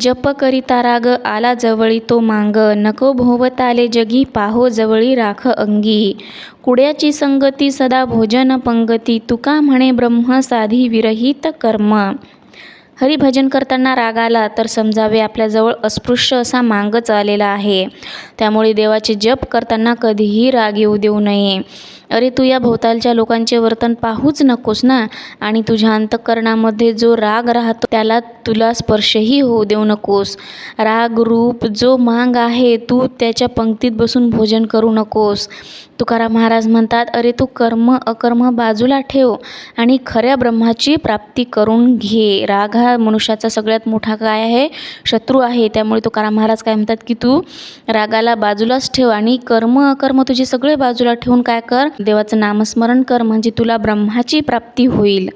जप करिता राग आला जवळी तो मांग नको भोवताले जगी पाहो जवळी राख अंगी. कुड्याची संगती सदा भोजन पंगती तुका म्हणे ब्रह्म साधी विरहित कर्म. हरिभजन करताना राग आला तर समजावे आपल्याजवळ अस्पृश्य असा मांगच आलेला आहे. त्यामुळे देवाचे जप करताना कधीही राग येऊ देऊ नये. अरे तू या भोवतालच्या लोकांचे वर्तन पाहूच नकोस ना? आणि तुझ्या अंतःकरणामध्ये जो राग राहतो त्याला तुला स्पर्शही होऊ देऊ नकोस. राग रूप जो मांग आहे तू त्याच्या पंक्तीत बसून भोजन करू नकोस. तुकाराम महाराज म्हणतात अरे तू कर्म अकर्म बाजूला ठेव आणि खऱ्या ब्रह्माची प्राप्ती करून घे. राग हा मनुष्याचा सगळ्यात मोठा काय आहे? शत्रू आहे. त्यामुळे तुकाराम महाराज काय म्हणतात की तू रागाला बाजूलाच ठेव आणि कर्म अकर्म तुझे सगळे बाजूला ठेवून काय कर? देवाचं नामस्मरण कर. म्हणजे तुला ब्रह्माची प्राप्ती होईल.